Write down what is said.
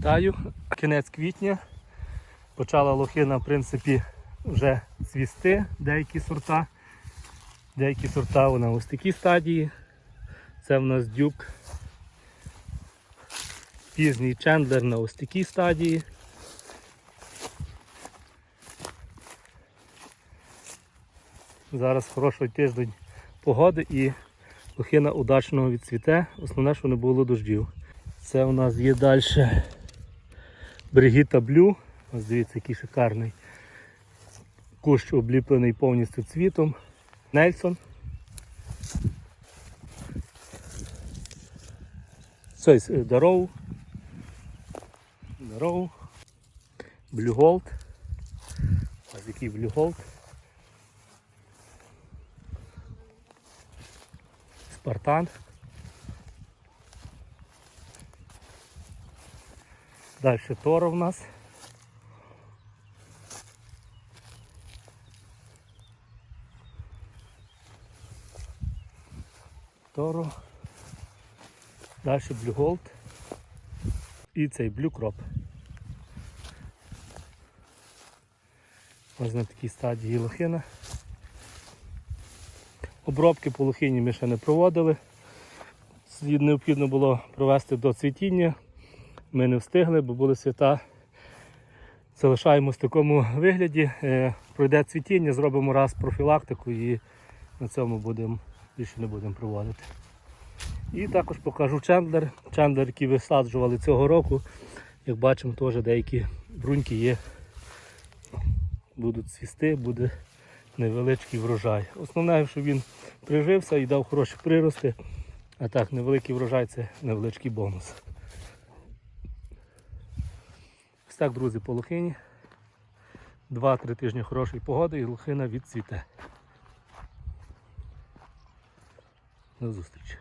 Вітаю! Кінець квітня. Почала лохина, в принципі, вже цвісти, деякі сорта. Деякі сорта вона ось такій стадії. Це в нас дюк. Пізній чендлер на ось такій стадії. Зараз хороший тиждень погоди і лохина удачного відцвіте. Основне, що не було дождів. Це у нас є далі Бригіта Блю. Ось дивіться, який шикарний. Кущ обліплений повністю цвітом. Нельсон. Це Дароу. Дароу. Блю Голд. Ось який Блю Голд. Спартан. Далі Торо в нас. Торо. Далі Gold. І цей Crop. Ось на такій стадії лохина. Обробки по лохині ми ще не проводили. Слід необхідно було провести до цвітіння. Ми не встигли, бо були свята. Залишаємось в такому вигляді. Е, Пройде цвітіння, зробимо раз профілактику і на цьому будемо більше не будемо проводити. І також покажу чендлер. Чендлер, який висаджували цього року. Як бачимо, теж деякі бруньки є. Будуть цвісти, буде невеличкий врожай. Основне, щоб він прижився і дав хороші прирости. А так, невеликий врожай це невеличкий бонус. Ось так, друзі, по лохині. Два-три тижні хорошої погоди і лохина відцвіте. До зустрічі.